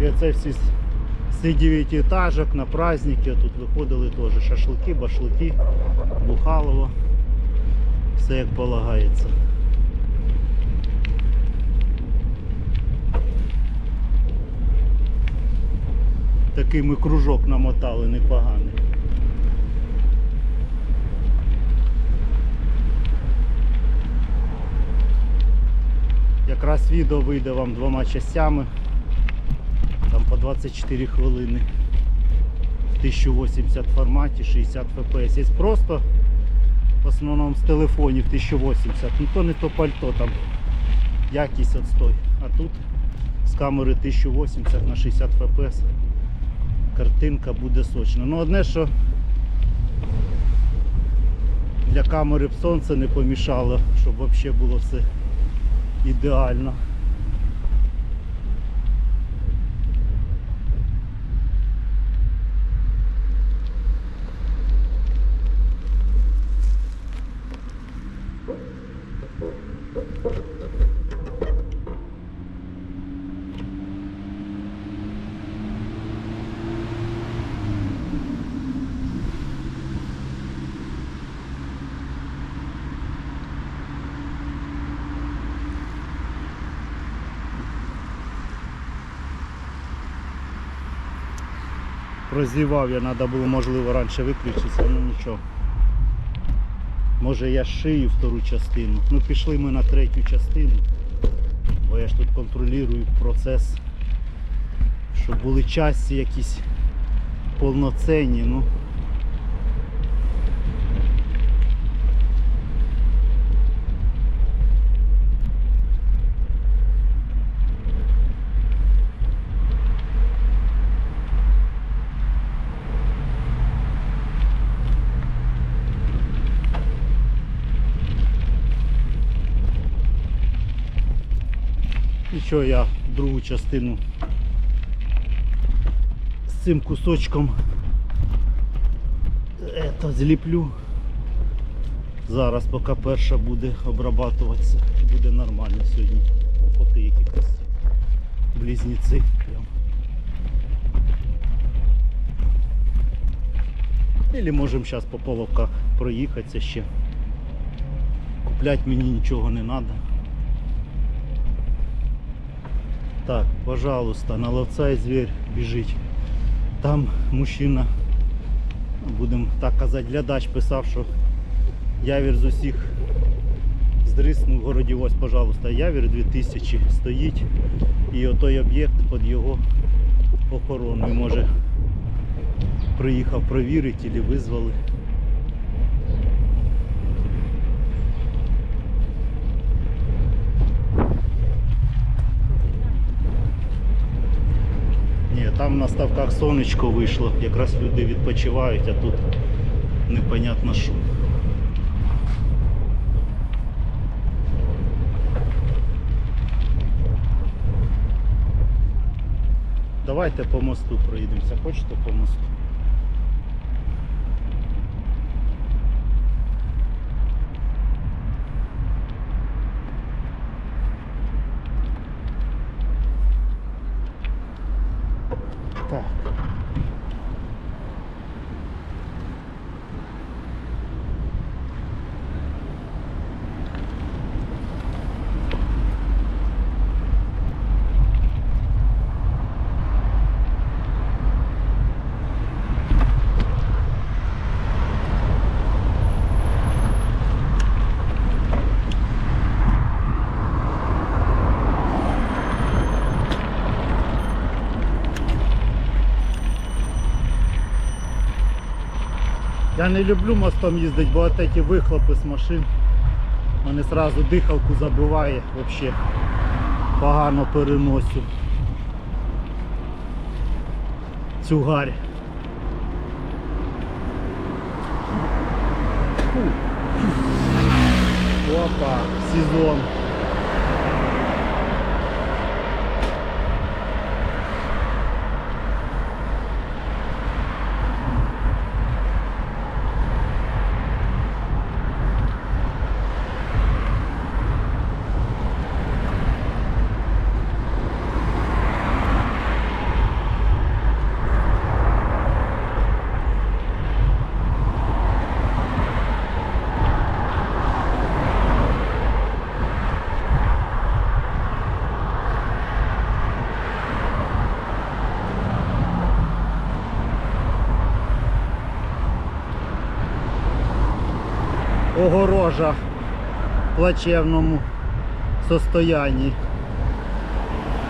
І оце всі 9 етажок на праздники. Тут виходили теж шашлики, башлики, бухалово. Все як полагається. Такий ми кружок намотали непоганий. Якраз відео вийде вам двома частями. По 24 хвилини. В 1080 форматі, 60 fps. Є просто в основному з телефонів 1080. Ну то не то пальто, там якість отстой. А тут з камери 1080 на 60 fps картинка буде сочна. Ну одне, що для камери б сонце не помішало, щоб взагалі було все ідеально. Прозівав я, треба було можливо раніше виключитися, ну нічого. Може я шию втору частину. Ну пішли ми на третю частину. Бо я ж тут контролюю процес. Щоб були часті якісь повноцінні, ну. Нічого я другу частину з цим кусочком ето, зліплю. Зараз поки перша буде обрабатуватися, буде нормально сьогодні. Коти якісь близнеці. Прям. Или можемо зараз по половках проїхатися ще. Куплять мені нічого не треба. Так, пожалуйста, на ловца і звір біжить. Там мужчина, будемо так казати, глядач писав, що явір з усіх здриснув в городі ось, пожалуйста, явір 2000 стоїть і отой об'єкт під його охороною. Може приїхав провірити або визвали. Там на ставках сонечко вийшло, якраз люди відпочивають, а тут непонятно що. Давайте по мосту проїдемося. Хочете по мосту? Я не люблю мостом їздити, бо от ці вихлопи з машин. Вони одразу дихалку забиває, взагалі погано переносю. Цю гарь. Опа, сезон. Огорожа в плачевному состоянні.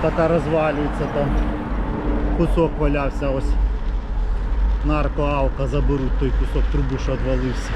Така розвалюється там. Кусок валявся ось. Наркоалка заберуть той кусок труби, що відвалився.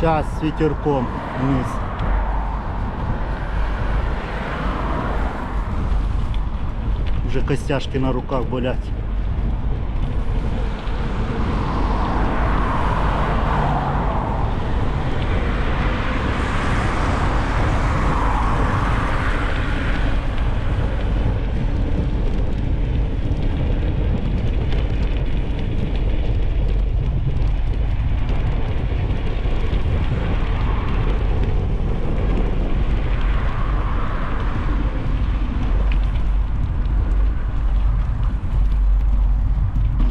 Сейчас с ветерком вниз. Уже костяшки на руках болять.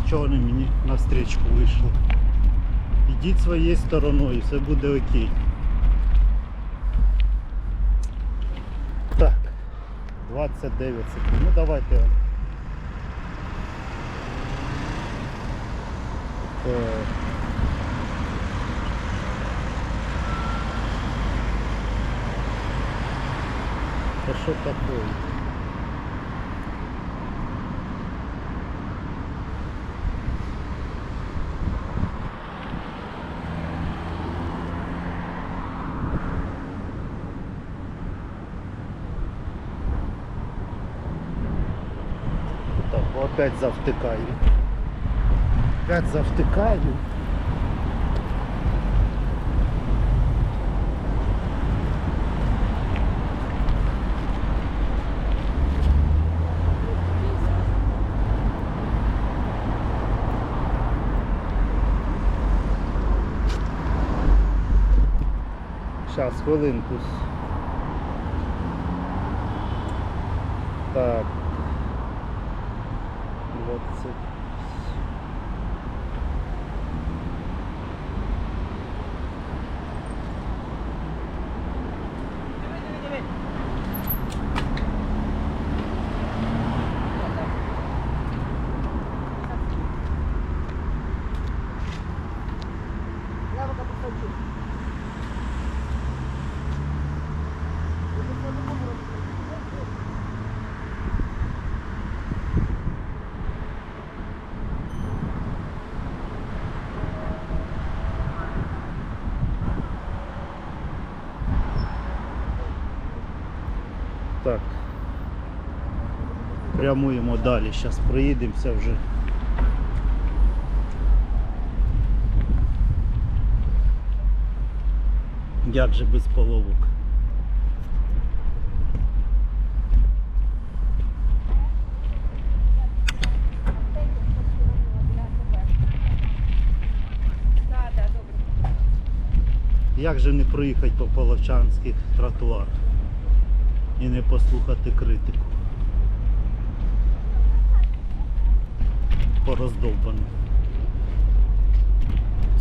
Нічого не мені навстрічку вийшло. Ідіть своєю стороною, і все буде окей. Так, 29 секунд. Ну давайте. Е, Та що таке? Так, опять завтикаю. Опять завтикаю. Сейчас, хвилинку. Так. 20. Так. Прямуємо далі. Зараз проїдемося вже. Як же без половок? Як же не проїхати по половчанських тротуарах і не послухати критику? Пороздовбано.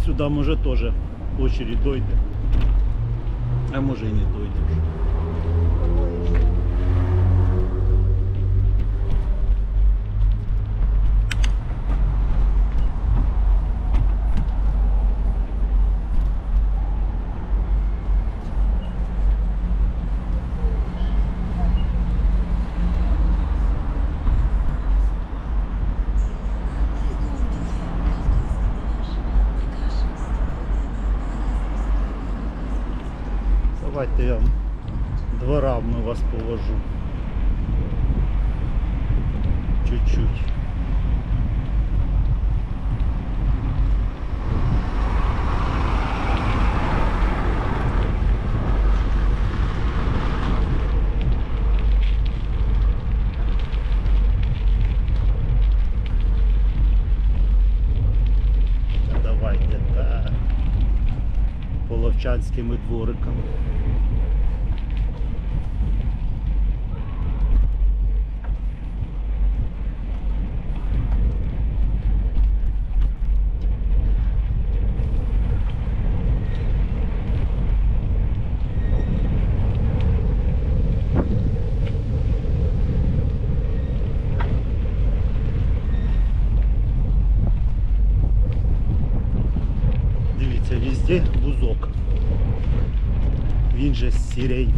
Сюди може теж очередь дойде. А може і не дойде вже. положу. Чуть-чуть. Давайте так половчанськими двориками. Дивіться, везде бузок. Він же сірень.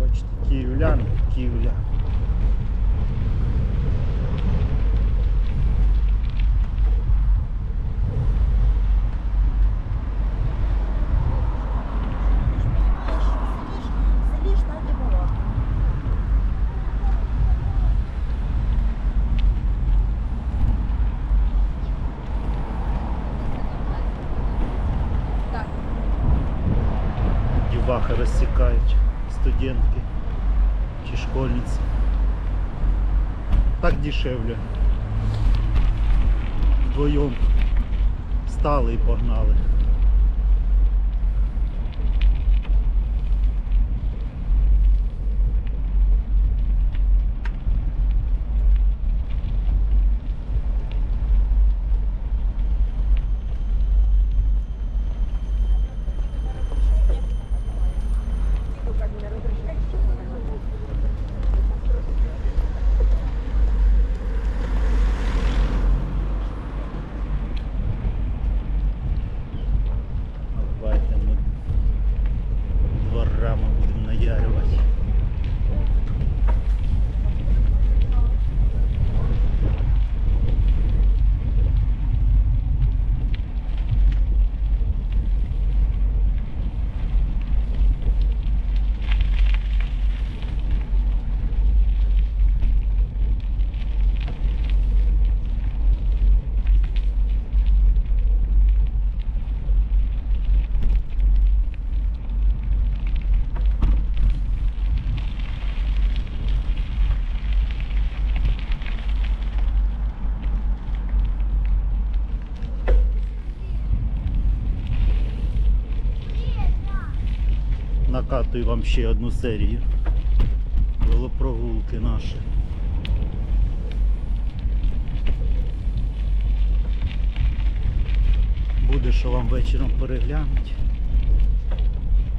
Бачите, київляни, київляни. Сидиш, так і було. Так. Дівахи розсікають студентки чи школьниці. Так дешевле. Вдвоєм стали і погнали. Накатую вам ще одну серію. Велопрогулки наші. Буде що вам вечором переглянути.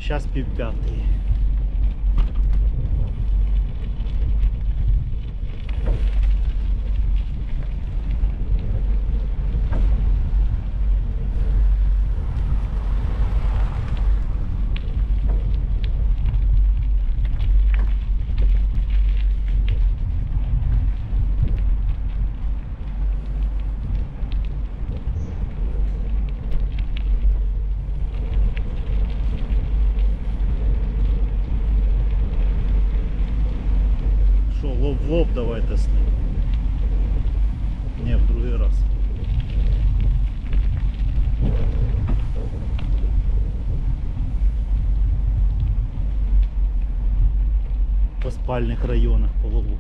Зараз пів п'ятої. Лоб давайте з ним. Ні, в другий раз. По спальних районах половок.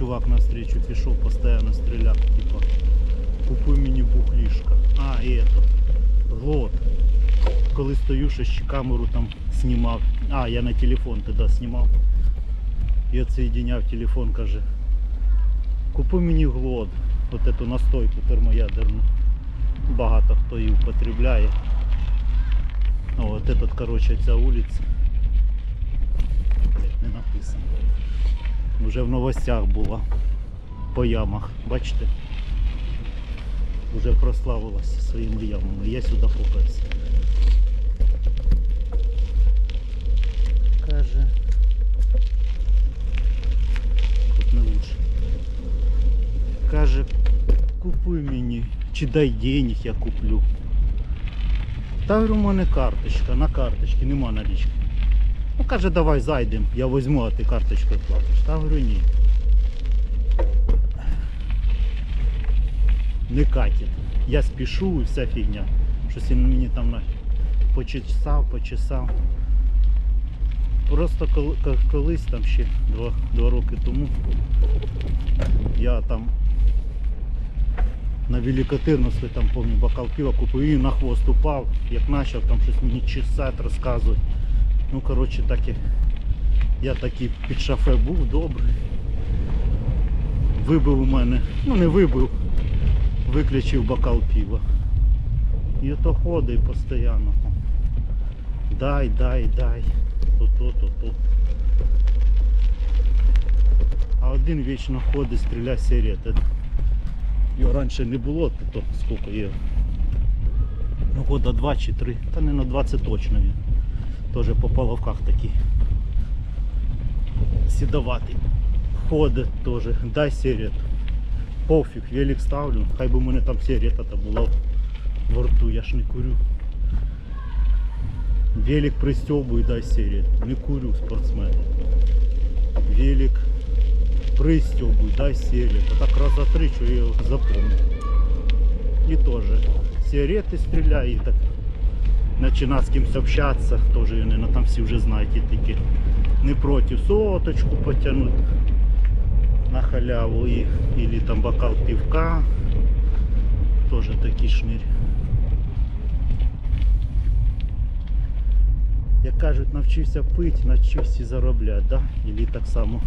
чувак навстречу пішов, постійно стріляв, типа, купуй мені бухлішка. А, і это. Вот. Коли стою, ще ще камеру там знімав. А, я на телефон тоді знімав. І відсоєдиняв телефон, каже. Купи мені глод, от эту настойку термоядерну. Багато хто її употребляє. О, от этот, короче, ця вулиця. Блядь, не написано. Вже в новостях була. По ямах. Бачите? вже прославилася своїми ямами. Я сюди поперся. Каже. Тут не лучше. Каже, купуй мені, чи дай денег, я куплю. Та говорю, у мене карточка, на карточці, нема налічки. Ну каже, давай зайдемо, я візьму, а ти карточкою платиш. Та говорю, ні. Не катить. Я спішу і вся фігня. Щось він мені там почесав, почесав. Просто колись там ще два, два роки тому я там на Великотирновській там помню бокал пива купив і на хвост упав, як почав там щось мені чесати, розказувати. Ну коротше так і я такий під шафе був добрий. Вибив у мене, ну не вибив, виключив бокал пива. І ото ходить постійно. Дай, дай, дай. То, то, то, то. А один вічно ходить, стріляє сигарети. Його раніше не було, то скільки є. Ну года два чи три. Та не на 20 точно він. Теж по половках такий. Сідоватий. Ходить теж. Дай сигарету. Пофіг, велик ставлю. Хай би у мене там сигарета та була во рту, я ж не курю. Велик пристьобую, дай сигарету. Не курю спортсмен. Велик пристьобуй, дай сигарету. Так раз за три, що я його запомню. І теж сигарети стріляє, і так Почина з кимось общатися, теж вони ну, там всі вже знають, і тільки не проти соточку потягнути на халяву і, или там бокал пивка. Теж такий шнир. Як кажуть, навчився пити, навчився заробляти, да? Или так само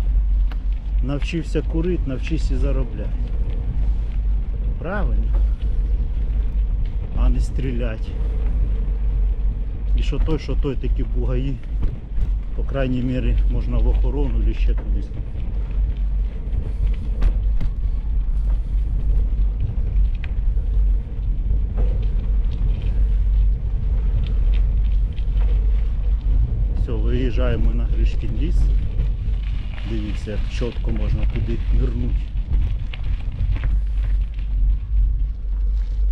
навчився курити, навчився заробляти. Правильно? А не стріляти. Що той, що той такі бугаї, по крайній мірі, можна в охорону чи ще кудись. Все, виїжджаємо на Гришкін ліс. Дивіться, як чітко можна туди вернути.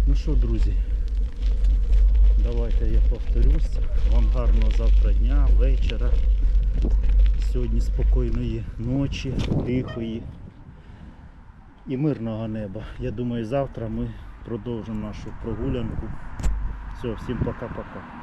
Ну що, друзі, давайте я повторюся. Вам гарного завтра дня, вечора. Сьогодні спокійної ночі, тихої і мирного неба. Я думаю, завтра ми продовжимо нашу прогулянку. Все, всім пока-пока.